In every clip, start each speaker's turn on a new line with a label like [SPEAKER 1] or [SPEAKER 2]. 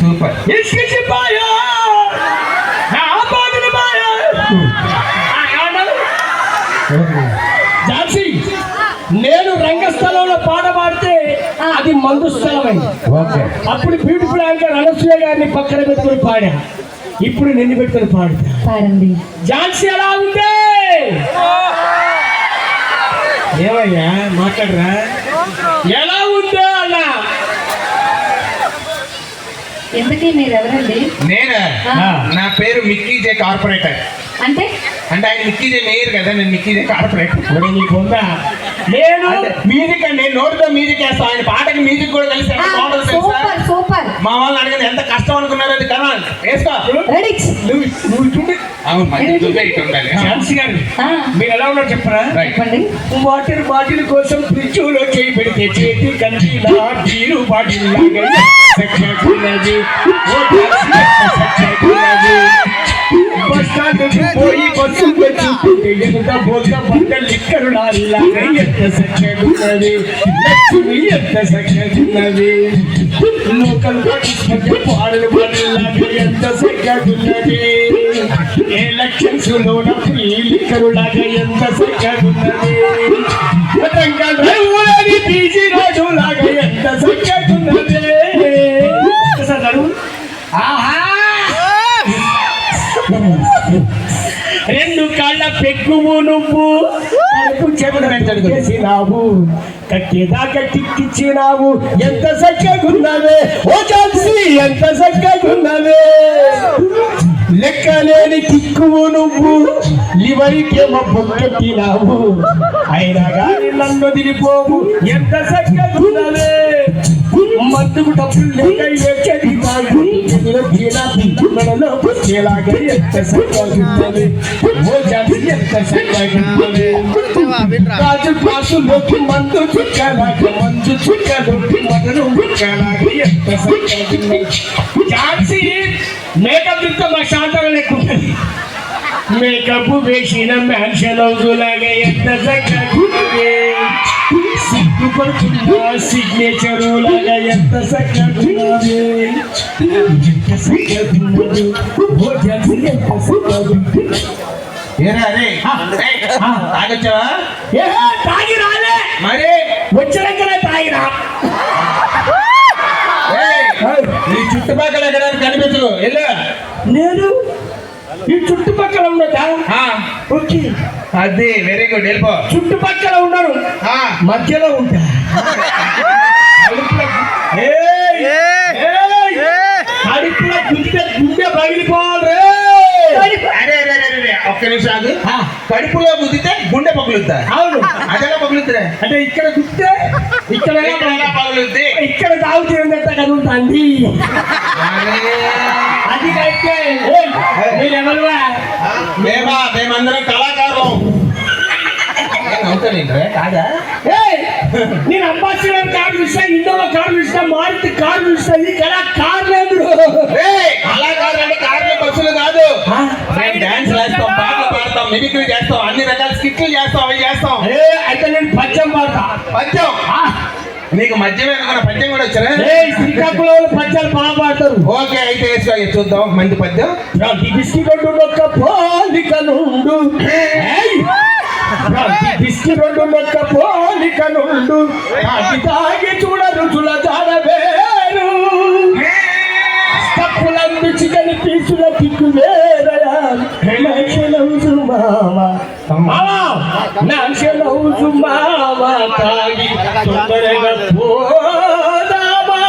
[SPEAKER 1] Super.
[SPEAKER 2] బాయా! నా బాయా! నేను రంగస్థలంలో పాట పాడితే అది మందు స్థలమైంది.
[SPEAKER 1] ఓకే.
[SPEAKER 2] అప్పుడు బ్యూటిఫుల్ యాంకర్ అనసూయ గారిని పక్కన పెట్టుకుని పాడా. ఇప్పుడు నిన్ను పెట్టుకుని పాడుతా. ఝాన్సీ ఎలా ఉంది ఏమయ్యా? మాట్లాడరా? ఎలా ఉందో అన్నా
[SPEAKER 3] ఎందుకీ మీరు ఎవరండి
[SPEAKER 1] నేనా. నా పేరు మిక్కీ జే కార్పొరేటర్.
[SPEAKER 3] అంటే?
[SPEAKER 1] అంటే ఆయన మిక్కీ జే మేయర్ కదా నేను మిక్కీ జే కార్పొరేటర్.
[SPEAKER 2] మరి నీకు ఉందా? నేను
[SPEAKER 1] మ్యూజిక్ అండి నోటితో మ్యూజిక్ వేస్తాం. ఆయన పాటకి మ్యూజిక్ కూడా కలిసి ఎంత బాగుంటుందో తెలుసా?
[SPEAKER 3] Super super.
[SPEAKER 1] మా వాళ్ళు అడిగింది ఎంత కష్టం అనుకున్నారు అది? కదా వేసుకో.
[SPEAKER 2] నువ్వు చూడు.
[SPEAKER 1] అవును
[SPEAKER 2] మీరు ఎలా ఉన్నారు చెప్పరా? వాటర్ బాటిల్ కోసం ఫ్రిడ్జ్లో చేయి పెడితే చేతి బీరు బాటిల్ లాగా బస్ స్టాండ్ పోయి బస్సు తెచ్చుకుంటే ఎంత బొగ్గ బట్టలు ఇక్కడ ఎంత సఖ్యకున్నది లక్ష్మి ఎంత సఖ్యకున్నది లోకల్ పాడలు లాగా ఎంత సఖ్యకున్నది ఏ లక్షన్స్ లోన ప్రియులికరులాగా ఎంత సఖ్యకున్నది రెండు కాళ్ళ పెక్కువు నువ్వు. కడుపు చెమట చేసినావు కట్టేదాకా ఎంత చక్కగున్నవే ఓ చాల్సి ఎంత చక్కగున్నవే లెక్కలేని తిక్కువు నువ్వు. లివరికేమో బొక్కెట్టినావు అయినా కానీ నన్ను వదిలిపోవు ఎంత చక్కగున్నవే మత్తుకు డబ్బులు में भेला भी मरना खेला गई हो जाती काजल पास लोक मन तो चुकाला मन तो चुका लोक मदनो चुकाला गई ಜಾನ್ಸಿ ಮೇಕಪ್ ಇತ್ತು ಮಶಾಂತರಳೆ ಕುಟಲಿ ಮೇಕಪ್ ಬೇಸಿನ ಮ್ಯಾನ್ಷನ್ ಹೌದು ಲಾಗೆ ಎತ್ತ ಸಕ್ಕ ಕುಟಲಿ సిగ్గుపడుతున్నా సిగ్నేచర్ లాగా ఎంత చక్కగున్నది ఎంత ఓ ఝాన్సీ ఎంత చక్కగున్నది
[SPEAKER 1] ఏరా రే తాగొచ్చావా
[SPEAKER 2] తాగి రాలే.
[SPEAKER 1] మరి?
[SPEAKER 2] వచ్చినాకనే తాగిరా
[SPEAKER 1] ఈ చుట్టుపక్కల ఎక్కడ కనిపించదు. వెళ్ళు
[SPEAKER 2] నేను ఈ చుట్టుపక్కల ఉన్నదా
[SPEAKER 1] ఆ,
[SPEAKER 2] ఓకే.
[SPEAKER 1] అది వెరీ గుడ్ వెళ్ళిపో.
[SPEAKER 2] చుట్టుపక్కల ఉన్నారు
[SPEAKER 1] ఆ,
[SPEAKER 2] మధ్యలో ఉంటా. కడుపులో గుండె గుండె పగిలిపోవాలి రే!
[SPEAKER 1] అరే అరే అరే, అరే ఒక్క నిమిషం ఆగు. కడుపులో గుద్దితే గుండె పగులుద్దా?
[SPEAKER 2] అవును.
[SPEAKER 1] అదెలా పగులుద్దిరా?
[SPEAKER 2] అంటే ఇక్కడ గుస్తే ఇక్కడ
[SPEAKER 1] పగులుద్ది?
[SPEAKER 2] ఇక్కడ తాగుతూ ఏంటంటే కదులుతుంది అది కరెక్టే ఏయ్! మీరు ఎవరువా
[SPEAKER 1] మేమా మేమందరం కళాకారులం. కాదా!
[SPEAKER 2] నేను అంబాసిడర్ కార్డు ఇస్తా ఇండోలో కార్డు ఇస్తా మారుతి కార్డు ఇస్తా ఈ కళ కార్ లేదు
[SPEAKER 1] కళాకారులు అంటే కార్లు బస్సులు కాదు. మేము డాన్స్ వేస్తాం పాటలు పాడతాం మిమిక్రీ చేస్తాం అన్ని రకాల స్కిట్లు చేస్తాం అవి చేస్తాం.
[SPEAKER 2] అయితే నేను పద్యం పాడతా.
[SPEAKER 1] పద్యం? నీకు మధ్యమే అనుకున్న పద్యం కూడా వచ్చారా?
[SPEAKER 2] వాళ్ళు పద్యాలు బాగా పాడతారు.
[SPEAKER 1] ఓకే అయితే వేసుకో చూద్దాం. మంది పద్యం.
[SPEAKER 2] బిస్కిట్ ఒక్క పోలిక నుండు. ఒక్క పోలిక నుండు. తాగి నాశనవుసు మామ తాగి తొందరగా పోదామా?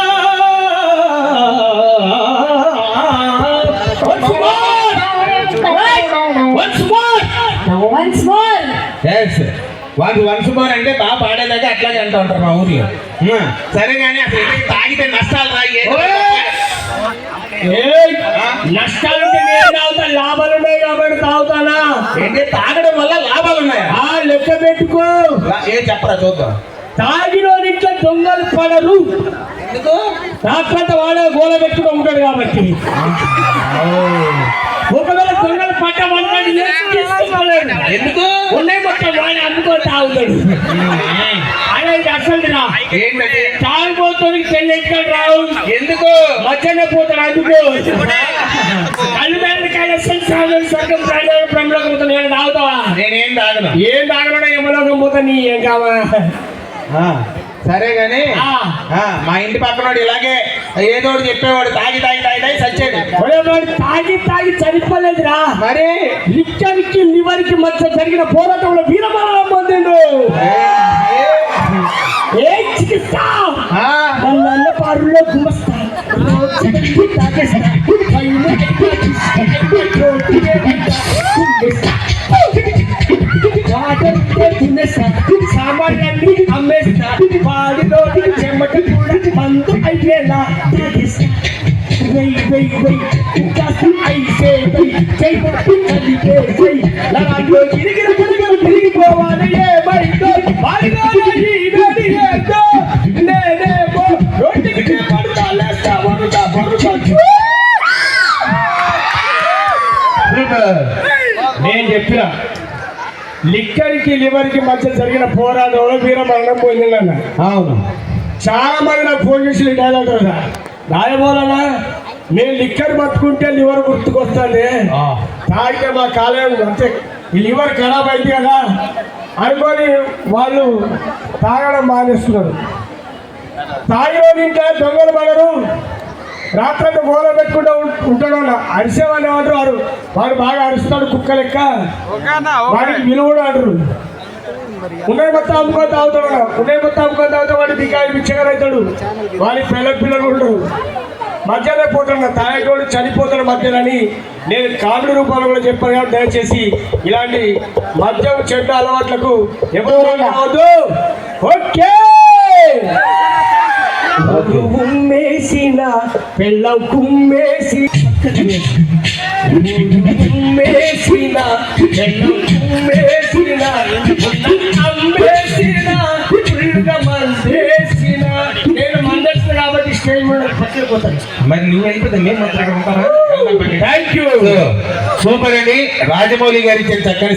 [SPEAKER 2] Once more!
[SPEAKER 3] Once more
[SPEAKER 1] yes one once more అంటే బాగా పాడేదాకా అట్లాగే అంటూ ఉంటారు మా ఊర్లో. సరే కానీ అసలు తాగితే నష్టాలు రా ఏంటి?
[SPEAKER 2] ఏయ్! నష్టాలుంటే నేను తాగుతా లాభాలు ఉన్నాయి కాబట్టి తాగుతానా?
[SPEAKER 1] ఏంటి? తాగడం వల్ల
[SPEAKER 2] ఆ లెక్క పెట్టుకో
[SPEAKER 1] లా- ఏ చెప్పరా చూద్దాం.
[SPEAKER 2] ఇంట్లో దొంగలు పడరు. వాడే గోల పెట్టుకుని ఉంటాడు కాబట్టి. ఒకవేళ దొంగలు
[SPEAKER 1] ఎందుకు?
[SPEAKER 2] ఉన్నాయి మొత్తం వాడిని అమ్ముకొని తాగుతాడు. ఇది అసలు తాగిపోతానికి ఎక్కడ రావు?
[SPEAKER 1] ఎందుకు?
[SPEAKER 2] మధ్యనే పోతాడు అందుకు కలెక్షన్ సాగం ప్రాణాలు తాగుతావా?
[SPEAKER 1] నేనేం తాగను.
[SPEAKER 2] ఏం తాగడా యమలోకం పోతా నీ ఏం కావా?
[SPEAKER 1] సరే గాని మా ఇంటి పక్కనోడు ఇలాగే ఏదో చెప్పేవాడు తాగి తాగి తాగి
[SPEAKER 2] వాడు తాగి తాగి చనిపోలేదురా.
[SPEAKER 1] మరి?
[SPEAKER 2] లిక్కరికి లివర్కి మధ్య జరిగిన పోరాటంలో వీరమరణం పొందిండు. ఏ చికిత్స? వాళ్ళ పారులో గుమస్తా. తాగేస్తా తినేస్తా సామాన్యాన్ని అమ్మేస్తా. వాడిలో చెమట కూడా మందు అయ్యేలా కాస్త చెయ్యి తిరిగిపోవాలి ఏమైందో? వాడిలో ఈ వేడి ఏంటో లిక్కర్కి లివర్కి మధ్య జరిగిన పోరాటంలో వీర మరణం పొందిందన్న.
[SPEAKER 1] అవును.
[SPEAKER 2] చాలా మంది నాకు ఫోన్ చేసి డైలాగ్ కదా రాయబోలనా? నేను లిక్కర్ పట్టుకుంటే లివర్ గుర్తుకొస్తుంది. తాగితే మా కాలేయం అంతే. ఈ లివర్ ఖరాబ్ అయింది కదా. అనుకొని వాళ్ళు తాగడం మానేస్తున్నారు. తాగిన ఇంట్లో దొంగలు పడరు. రాత్రంతా గోల పెట్టుకుంటూ ఉంటాడు అన్న. అరిసేవాళ్ళు ఏమంటారు? వాడు వాడు బాగా అరుస్తాడు కుక్క లెక్క. వాడికి విలువ కూడా అంటారు. ఉన్నాయి మొత్తం అమ్ముకొని తాగుతాడు. ఉన్నాయి మొత్తం అమ్ముకొని తాగుతా వాడి దిగాయి పిచ్చగా అవుతాడు. వాడి పిల్ల పిల్లలు ఉండరు. మధ్యలో పోతాడు తాగేటోడు చనిపోతాడు మధ్యలోని. నేను కామెడీ రూపంలో కూడా చెప్పాను కాబట్టి దయచేసి ఇలాంటి మద్యం చెడ్డ అలవాట్లకు ఎవరు ఓకే. మధు ఉమ్మేసిన పెళ్ళం కుమ్మేసి కుమ్మేసిన పెళ్ళం కుమ్మేసిన అమ్మేసిన ఫుల్గా మందేసిన. నేను మందేసిన కాబట్టి స్టేజ్ మీద పట్టుకుపోతాను
[SPEAKER 1] మరి నువ్వు అయిపోతే మేము మాత్రం
[SPEAKER 2] థ్యాంక్ యూ
[SPEAKER 1] సూపర్ అండి. రాజమౌళి గారి చక్కని